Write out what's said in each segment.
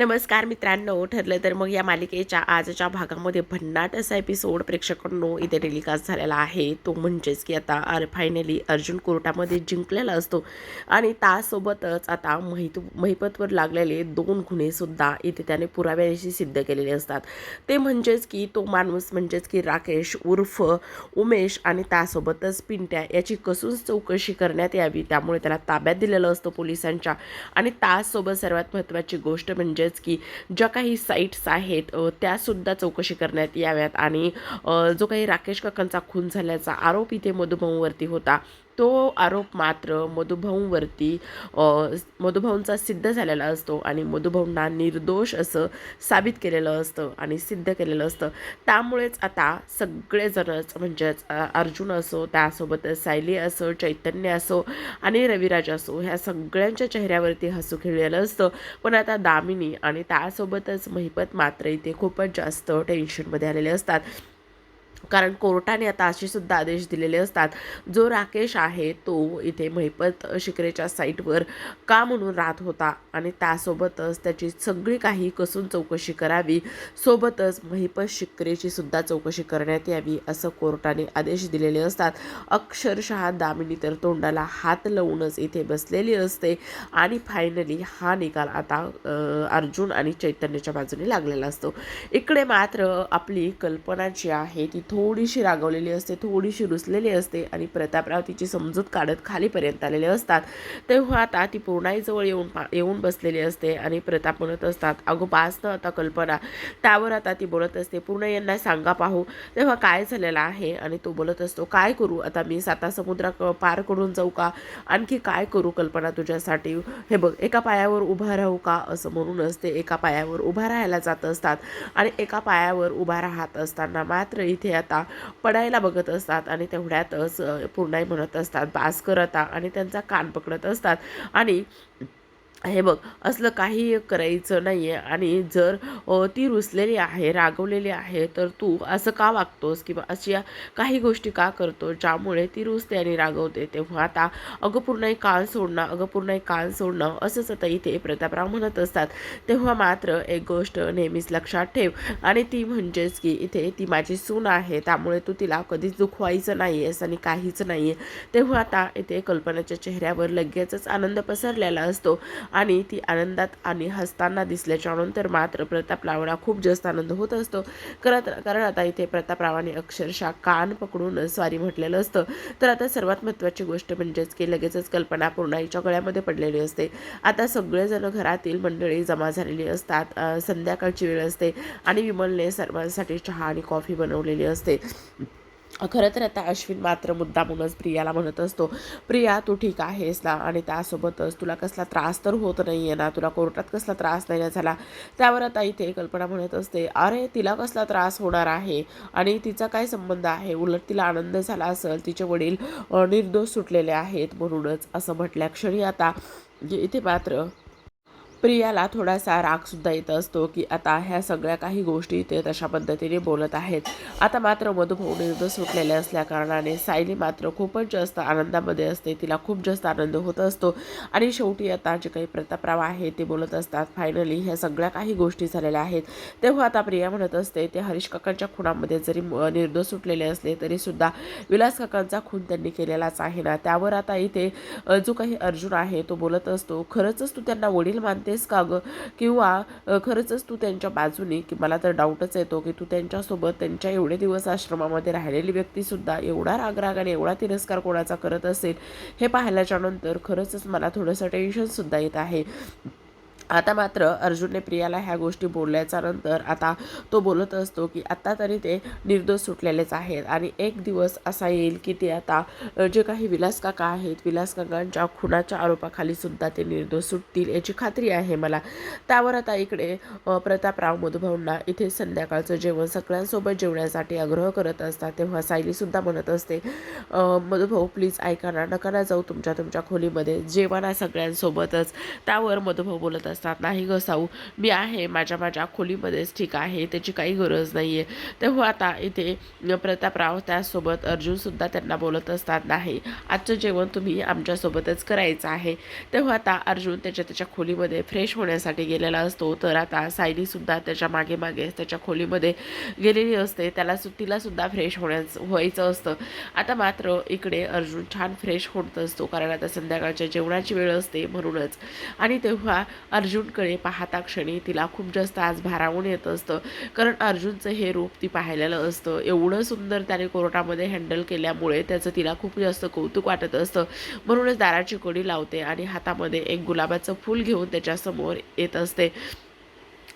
नमस्कार मित्रांनो ठरलं तर मग या मालिकेच्या आजच्या भागामध्ये भन्नाट असा एपिसोड प्रेक्षकांनो इथे टेलिकास्ट झालेला आहे. तो म्हणजेच की आता अर फायनली अर्जुन कोर्टामध्ये जिंकलेला असतो. आणि त्यासोबतच आता महित महिपतवर लागलेले दोन गुन्हेसुद्धा इथे त्याने पुराव्याशी सिद्ध केलेले असतात. ते म्हणजेच की तो माणूस म्हणजेच की राकेश उर्फ उमेश आणि त्यासोबतच पिंट्या याची कसून चौकशी करण्यात यावी त्यामुळे त्याला ताब्यात दिलेलं असतं पोलिसांच्या. आणि त्यासोबत सर्वात महत्त्वाची गोष्ट म्हणजे म्हणजेच की ज्या काही साईट्स आहेत त्यासुद्धा चौकशी करण्यात याव्यात. आणि जो काही राकेश काकांचा खून झाल्याचा आरोप इथे मधुभाऊंवरती होता तो आरोप मात्र मधुभाऊंवरती मधुभाऊंचा सिद्ध झालेला असतो आणि मधुभाऊंना निर्दोष असं साबित केलेलं असतं आणि सिद्ध केलेलं असतं. त्यामुळेच आता सगळेजणच म्हणजेच अर्जुन असो त्यासोबत सायली असो चैतन्य असो आणि रविराज असो ह्या सगळ्यांच्या चेहऱ्यावरती हसू खेळलेलं असतं. पण आता दामिनी आणि त्यासोबतच महिपत मात्र इथे खूपच जास्त टेन्शनमध्ये आलेले असतात. कारण कोर्टाने आता असे सुद्धा आदेश दिलेले असतात. जो राकेश आहे तो इथे महिपत शिकरेच्या साईटवर का म्हणून राहत होता आणि त्यासोबतच त्याची सगळी काही कसून चौकशी करावी सोबतच महिपत शिकरेची सुद्धा चौकशी करण्यात यावी असं कोर्टाने आदेश दिलेले असतात. अक्षरशः दामिनी तर तोंडाला हात लावूनच इथे बसलेली असते आणि फायनली हा निकाल आता अर्जुन आणि चैतन्याच्या बाजूने लागलेला असतो. इकडे मात्र आपली कल्पना जी आहे ती थोडीशी रागवलेली असते थोडीशी रुसलेली असते आणि प्रतापराव तिची समजूत काढत खालीपर्यंत आलेले असतात. तेव्हा आता ती पूर्णाईजवळ येऊन पा येऊन बसलेली असते आणि प्रताप म्हणत असतात अगो पास ना आता कल्पना. त्यावर आता ती बोलत असते पूर्ण यांना सांगा पाहू तेव्हा काय झालेलं आहे? आणि तो बोलत असतो काय करू? आता मी साता समुद्रा क- पार करून जाऊ का? आणखी काय करू कल्पना तुझ्यासाठी? हे बघ एका पायावर उभा राहू का? असं म्हणूनच ते एका पायावर उभा राहायला जात असतात. आणि एका पायावर उभा राहत असताना मात्र इथे आता आता पडायला बघत असतात आणि तेवढ्यातच पूर्णाई म्हणत असतात बास करता आणि त्यांचा कान पकडत असतात. आणि हे बघ असलं काही करायचं नाही आहे आणि जर ती रुसलेली आहे रागवलेली आहे तर तू असं का वागतोस? किंवा अशा काही गोष्टी का करतो ज्यामुळे ती रुसते आणि रागवते? तेव्हा आता अगं पूर्ण कान सोडणं अगं पूर्ण कान सोडणं असंच आता इथे प्रतापराव म्हणत असतात. तेव्हा मात्र एक गोष्ट नेहमीच लक्षात ठेव. आणि ती म्हणजेच की इथे ती माझी सून आहे त्यामुळे तू तिला कधीच दुखवायचं नाही आहेस आणि काहीच नाही आहे तेव्हा आता इथे कल्पनाच्या चेहऱ्यावर लगेचच आनंद पसरलेला असतो. आणि ती आनंदात आणि हसताना दिसल्याच्यानंतर मात्र प्रतापरावाला खूप जास्त आनंद होत असतो. करत कारण आता इथे प्रतापरावाने अक्षरशः कान पकडून स्वारी म्हटलेलं असतं. तर आता सर्वात महत्त्वाची गोष्ट म्हणजेच की लगेचच कल्पना पूर्णाईच्या गळ्यामध्ये पडलेली असते. आता सगळेजण घरातील मंडळी जमा झालेली असतात. संध्याकाळची वेळ असते आणि विमलने सर्वांसाठी चहा आणि कॉफी बनवलेली असते. खरं तर आता अश्विन मात्र मुद्दामूनच प्रियाला म्हणत असतो प्रिया तू ठीक आहेस ना? आणि त्यासोबतच तुला कसला त्रास तर होत नाही आहे ना? तुला कोर्टात कसला त्रास नाही ना झाला? त्यावर आता इथे कल्पना म्हणत असते अरे तिला कसला त्रास होणार आहे? आणि तिचा काय संबंध आहे? उलट तिला आनंद झाला असेल तिचे वडील निर्दोष सुटलेले आहेत म्हणूनच. असं म्हटल्या क्षणी आता इथे मात्र प्रियाला थोडासा रागसुद्धा येत असतो की आता ह्या सगळ्या काही गोष्टी ते तशा पद्धतीने बोलत आहेत. आता मात्र मधुभाऊ निर्दोष सुटलेले असल्याकारणाने सायली मात्र खूपच जास्त आनंदामध्ये असते. तिला खूप जास्त आनंद होत असतो. आणि शेवटी आता जे काही प्रतापराव आहे ते बोलत असतात फायनली ह्या सगळ्या काही गोष्टी झालेल्या आहेत. तेव्हा आता प्रिया म्हणत असते ते हरीश काकांच्या खुणामध्ये जरी म- निर्दोष सुटलेले असले तरी सुद्धा विलास काकांचा खून त्यांनी केलेलाच आहे ना? त्यावर आता इथे जो काही अर्जुन आहे तो बोलत असतो खरंचच तू त्यांना वडील मानते तेच का गं? किंवा खरंचच तू त्यांच्या बाजूने की मला तर डाऊटच येतो की तू त्यांच्यासोबत त्यांच्या एवढे दिवस आश्रमामध्ये राहिलेली व्यक्तीसुद्धा एवढा रागराग आणि एवढा तिरस्कार कोणाचा करत असेल हे पाहिल्याच्यानंतर खरंचच मला थोडंसं टेन्शनसुद्धा येत आहे. आता मात्र अर्जुनने प्रियाला ह्या गोष्टी बोलल्याच्या नंतर आता तो बोलत असतो की आत्ता तरी ते निर्दोष सुटलेलेच आहेत आणि एक दिवस असा येईल की ते आता जे काही विलास काका आहेत विलास काकांच्या खुनाच्या आरोपाखाली सुद्धा ते निर्दोष सुटतील याची खात्री आहे मला. त्यावर आता इकडे प्रतापराव मधुभाऊंना इथे संध्याकाळचं जेवण सगळ्यांसोबत जेवण्यासाठी आग्रह करत असतात तेव्हा सायलीसुद्धा म्हणत असते मधुभाऊ प्लीज ऐका ना नका ना जाऊ तुमच्या तुमच्या खोलीमध्ये जेवण ना सगळ्यांसोबतच. त्यावर मधुभाऊ बोलत असतात असतात नाही ग साऊ. मी आहे माझ्या माझ्या खोलीमध्येच ठीक आहे त्याची काही गरज नाही आहे तेव्हा आता इथे प्रतापराव त्यासोबत अर्जुनसुद्धा त्यांना बोलत असतात नाही. आजचं जेवण तुम्ही आमच्यासोबतच करायचं आहे. तेव्हा आता अर्जुन त्याच्या त्याच्या खोलीमध्ये फ्रेश होण्यासाठी गेलेला असतो. तर आता सायलीसुद्धा त्याच्यामागे मागे त्याच्या खोलीमध्ये गेलेली असते. त्याला सु तिलासुद्धा फ्रेश होण्याच व्हायचं असतं. आता मात्र इकडे अर्जुन छान फ्रेश होत असतो कारण आता संध्याकाळच्या जेवणाची वेळ असते म्हणूनच. आणि तेव्हा अर्जुन अर्जुनकडे पाहता क्षणी तिला खूप जास्त आज भारावून येत असतं. कारण अर्जुनचं हे रूप ती पाहिलेलं असतं. एवढं सुंदर त्याने कोर्टामध्ये हँडल केल्यामुळे त्याचं तिला खूप जास्त कौतुक वाटत असतं. म्हणूनच दाराची कडी लावते आणि हातामध्ये एक गुलाबाचं फूल घेऊन त्याच्यासमोर येत असते.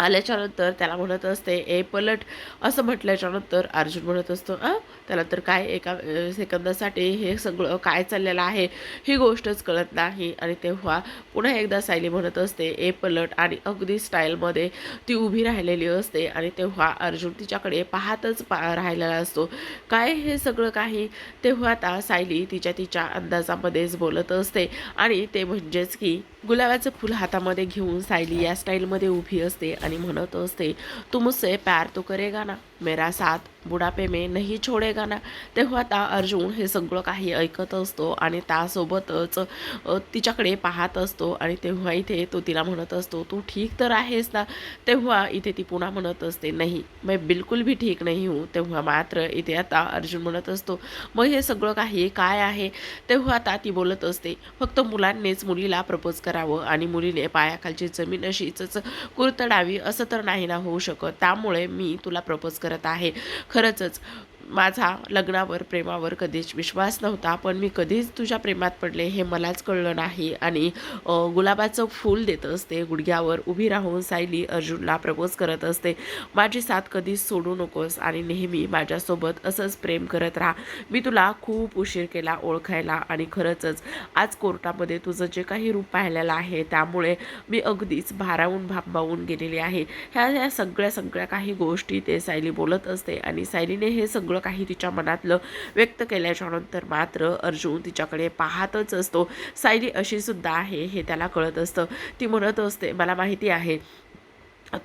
आल्याच्यानंतर त्याला म्हणत असते ए पलट. असं म्हटल्याच्यानंतर अर्जुन म्हणत असतो आ त्याला तर काय एका सेकंदासाठी हे सगळं काय चाललेलं आहे ही गोष्टच कळत नाही. आणि तेव्हा पुन्हा एकदा सायली म्हणत असते ए पलट. आणि अगदी स्टाईलमध्ये ती उभी राहिलेली असते आणि तेव्हा अर्जुन तिच्याकडे पाहतच पा राहिलेला असतो काय हे सगळं काही? तेव्हा आता सायली तिच्या तिच्या अंदाजामध्येच बोलत असते आणि ते म्हणजेच की गुलाबाचं फुल हातामध्ये घेऊन सायली या स्टाईलमध्ये उभी असते आणि म्हणत असते तू मुझसे प्यार तो करेगा ना? मेरा साथ बुडापे मे नाही छोडेगा ना. तेव्हा आता अर्जुन हे सगळं काही ऐकत असतो आणि त्यासोबतच तिच्याकडे पाहत असतो आणि तेव्हा इथे तो तिला म्हणत असतो तू ठीक तर आहेस ना? तेव्हा इथे ती पुन्हा म्हणत असते नाही मैं बिलकुल भी ठीक नाही हूँ. तेव्हा मात्र इथे आता अर्जुन म्हणत असतो मग हे सगळं काही काय आहे? तेव्हा आता ती बोलत असते फक्त मुलांनीच मुलीला प्रपोज करावं आणि मुलीने पायाखालची जमीन अशीच कुरतडावी असं तर नाही ना होऊ शकत. त्यामुळे मी तुला प्रपोज करत आहे. खरंचच माझा लग्नावर प्रेमावर कधीच विश्वास नव्हता पण मी कधीच तुझ्या प्रेमात पडले हे मलाच कळलं नाही. आणि गुलाबाचं फूल देत असते गुडघ्यावर उभी राहून सायली अर्जुनला प्रपोज करत असते. माझी साथ कधीच सोडू नकोस आणि नेहमी माझ्यासोबत असंच प्रेम करत राहा. मी तुला खूप उशीर केला ओळखायला आणि खरंचच आज कोर्टामध्ये तुझं जे काही रूप पाहिलेलं आहे त्यामुळे मी अगदीच भारावून भांबावून गेलेली आहे. ह्या ह्या सगळ्या सगळ्या काही गोष्टी ते सायली बोलत असते आणि सायलीने हे सगळं काही तिच्या मनातलं व्यक्त केल्याच्यानंतर मात्र अर्जुन तिच्याकडे पाहतच असतो. सायली अशी सुद्धा आहे हे त्याला कळत असतं. ती म्हणत असते मला माहिती आहे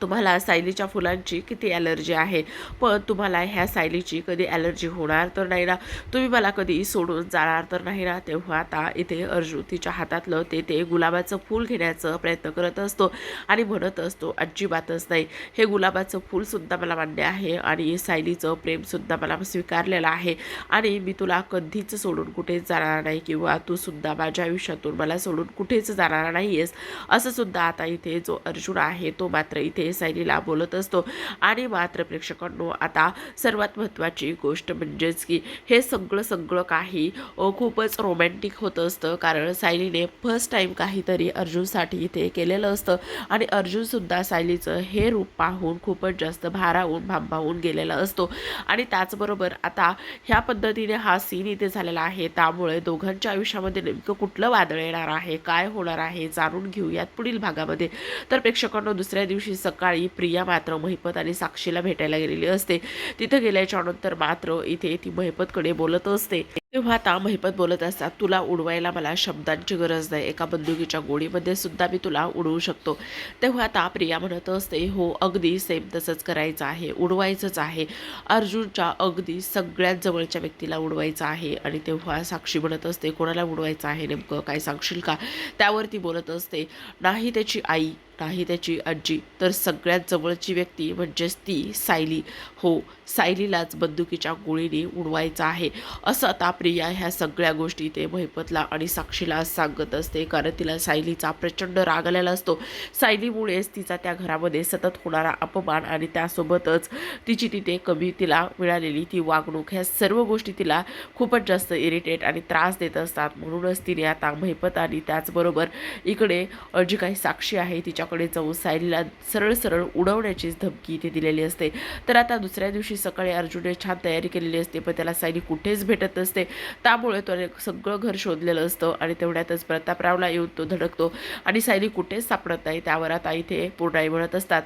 तुम्हाला सायलीच्या फुलांची किती ॲलर्जी आहे? पण तुम्हाला ह्या सायलीची कधी ॲलर्जी होणार तर नाही ना. तुम्ही मला कधी सोडून जाणार तर नाही ना. तेव्हा आता इथे अर्जुन तिच्या हातातलं ते ते गुलाबाचं फूल घेण्याचा प्रयत्न करत असतो आणि म्हणत असतो अजिबातच नाही. हे गुलाबाचं फूलसुद्धा मला मान्य आहे आणि सायलीचं प्रेमसुद्धा मला स्वीकारलेलं आहे. आणि मी तुला कधीच सोडून कुठेच जाणार नाही किंवा तू सुद्धा माझ्या आयुष्यातून मला सोडून कुठेच जाणार नाही आहेस असं सुद्धा आता इथे जो अर्जुन आहे तो मात्र इथे सायलीला बोलत असतो. आणि मात्र प्रेक्षकांनो आता सर्वात महत्त्वाची गोष्ट म्हणजेच की हे सगळं सगळं काही खूपच रोमॅन्टिक होतं असतं. कारण सायलीने फर्स्ट टाईम काहीतरी अर्जुनसाठी इथे केलेलं असतं. आणि अर्जुनसुद्धा सायलीचं हे रूप पाहून खूपच जास्त भारावून भांबावून गेलेला असतो. आणि त्याचबरोबर आता ह्या पद्धतीने हा सीन इथे झालेला आहे. त्यामुळे दोघांच्या आयुष्यामध्ये नेमकं कुठलं वादळ येणार आहे? काय होणार आहे? जाणून घेऊयात पुढील भागामध्ये. तर प्रेक्षकांना दुसऱ्या दिवशी सकाळी प्रिया मात्र महिपत आणि साक्षीला भेटायला गेलेली असते. तिथं गेल्याच्यानंतर मात्र इथे ती महिपतकडे बोलत असते. तेव्हा आता महिपत बोलत असतात तुला उडवायला मला शब्दांची गरज नाही. एका बंदुकीच्या गोळीमध्ये सुद्धा मी तुला उडवू शकतो. तेव्हा आता प्रिया म्हणत असते हो अगदी सेम तसंच करायचं आहे. उडवायचंच आहे. अर्जुनच्या अगदी सगळ्यात जवळच्या व्यक्तीला उडवायचं आहे. आणि तेव्हा साक्षी म्हणत असते कोणाला उडवायचं आहे? नेमकं काय सांगशील का? त्यावर ती बोलत असते नाही त्याची आई. नाही त्याची आजी. तर सगळ्यात जवळची व्यक्ती म्हणजेच ती सायली. हो सायलीलाच बंदुकीच्या गोळीने उडवायचं आहे. असं आता प्रिया ह्या सगळ्या गोष्टी ते महिपतला आणि साक्षीला सांगत असते. कारण तिला सायलीचा प्रचंड राग आलेला असतो. सायलीमुळेच तिचा त्या घरामध्ये सतत होणारा अपमान आणि त्यासोबतच तिची तिथे कमी तिला मिळालेली ती वागणूक ह्या सर्व गोष्टी तिला खूपच जास्त इरिटेट आणि त्रास देत असतात. म्हणूनच तिने आता महिपत आणि त्याचबरोबर इकडे जी काही साक्षी आहे तिच्या जाऊन सायलीला सरळ सरळ उडवण्याचीच धमकी इथे दिलेली असते. तर आता दुसऱ्या दिवशी सकाळी अर्जुनने छान तयारी केलेली असते पण त्याला सायली कुठेच भेटत नसते. त्यामुळे त्याने सगळं घर शोधलेलं असतं आणि तेवढ्यातच प्रतापरावला येऊन तो धडकतो आणि सायली कुठेच सापडत नाही. त्यावर आता इथे पूर्णाई म्हणत असतात.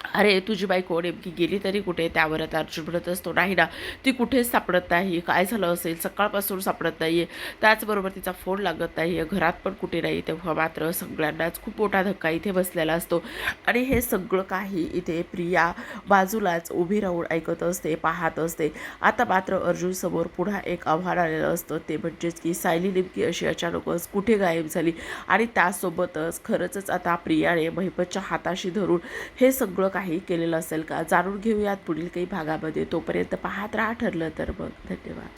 अरे तुझी बायको नेमकी गेली तरी कुठे? त्यावर आता अर्जुन म्हणत असतो नाही ना ती कुठेच सापडत नाही. काय झालं असेल? सकाळपासून सापडत नाही आहे त्याचबरोबर तिचा फोन लागत नाही आहे घरात पण कुठे नाही. तेव्हा मात्र सगळ्यांनाच खूप मोठा धक्का इथे बसलेला असतो. आणि हे सगळं काही इथे प्रिया बाजूलाच उभी राहून ऐकत असते पाहत असते. आता मात्र अर्जुन समोर पुन्हा एक आव्हान आलेलं असतं. ते म्हणजेच की सायली नेमकी अशी अचानकच कुठे गायब झाली? आणि त्यासोबतच खरंचच आता प्रियाने महिपतच्या हाताशी धरून हे सगळं काही केलेलं असेल का? जाणून घेऊयात पुढील काही भागामध्ये. तोपर्यंत पाहत राहा ठरलं तर मग. धन्यवाद.